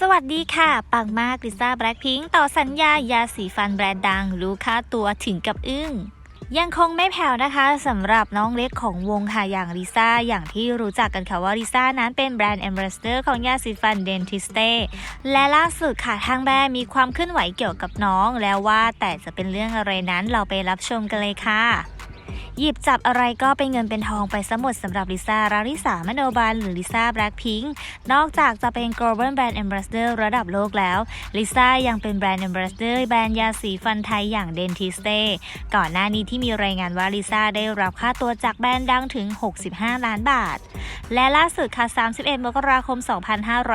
สวัสดีค่ะ ปังมากลิซ่าแบล็คพิงต่อสัญญายาสีฟันแบรนด์ดัง รู้ค่าตัวถึงกับอึ้งยังคงไม่แผ่วนะคะสำหรับน้องเล็กของวงค่ะอย่างลิซ่าอย่างที่รู้จักกันค่ะว่าลิซ่านั้นเป็นแบรนด์แอมบาสเดอร์ของยาสีฟันเดนทิสเต้และล่าสุดค่ะทางแบรนด์มีความเคลื่อนไหวเกี่ยวกับน้องแล้วว่าแต่จะเป็นเรื่องอะไรนั้นเราไปรับชมกันเลยค่ะ หยิบจับอะไรก็เป็นเงินเป็นทองไปซะหมดสำหรับลิซ่าราริสามโนบันหรือลิซ่าแบล็คพิงค์นอกจากจะเป็น global brand ambassador ระดับโลกแล้วลิซ่ายังเป็นแบรนด์ ambassador แบรนด์ยาสีฟันไทยอย่าง Dentiste ก่อนหน้านี้ที่มีรายงานว่าลิซ่าได้รับค่าตัวจากแบรนด์ดังถึง 65 ล้านบาท และล่าสุดค่ะ 31 มกราคม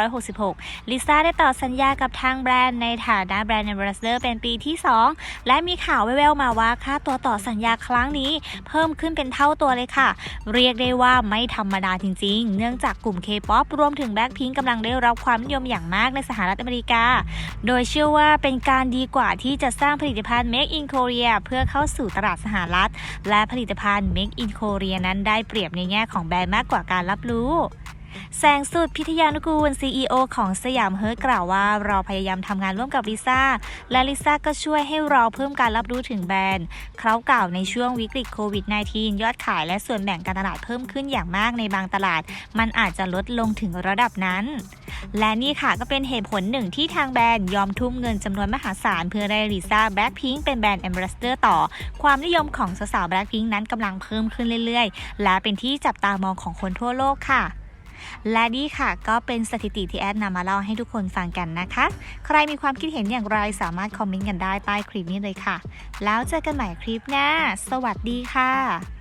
2566 ลิซ่าได้ต่อสัญญากับทางแบรนด์ในฐานะแบรนด์ ambassador เป็นปีที่ 2 และมีข่าวแว่วๆมาว่าค่าตัวต่อสัญญาครั้งนี้เพิ่มขึ้นเป็นเท่าตัวเลยค่ะ เรียกได้ว่าไม่ธรรมดาจริง ๆ เนื่องจากกลุ่ม K-POP รวมถึงแบ็คพิงกำลังได้รับความนิยมอย่างมากในสหรัฐอเมริกา โดยเชื่อว่าเป็นการดีกว่าที่จะสร้างผลิตภัณฑ์ Make in Korea เพื่อเข้าสู่ตลาดสหรัฐ และผลิตภัณฑ์ Make in Korea นั้นได้เปรียบในแง่ของแบรนด์มากกว่าการรับรู้ แสงสุดพิทยานุกูล CEO ของสยามเฮิร์ตกล่าวว่า เราพยายามทำงานร่วมกับลิซ่า และลิซ่าก็ช่วยให้เราเพิ่มการรับรู้ถึงแบรนด์ เขากล่าวในช่วงวิกฤตโควิด -19 ยอดขายและส่วนแบ่งการตลาดเพิ่มขึ้นอย่างมากในบางตลาด มันอาจจะลดลงถึงระดับนั้น และนี่ค่ะก็เป็นเหตุผลหนึ่งที่ทางแบรนด์ยอมทุ่มเงินจำนวนมหาศาลเพื่อได้ลิซ่าแบล็คพิงค์เป็นแบรนด์แอมบาสเดอร์ต่อ ความนิยมของสาวๆแบล็คพิงค์นั้นกำลังเพิ่มขึ้นเรื่อยๆ และเป็นที่จับตามองของคนทั่วโลกค่ะ และนี่ค่ะก็เป็นสถิติที่แอดนำมาเล่าให้ทุกคนฟังกันนะคะ ใครมีความคิดเห็นอย่างไรสามารถคอมเมนต์กันได้ใต้คลิปนี้เลยค่ะ แล้วเจอกันใหม่คลิปหน้า สวัสดีค่ะ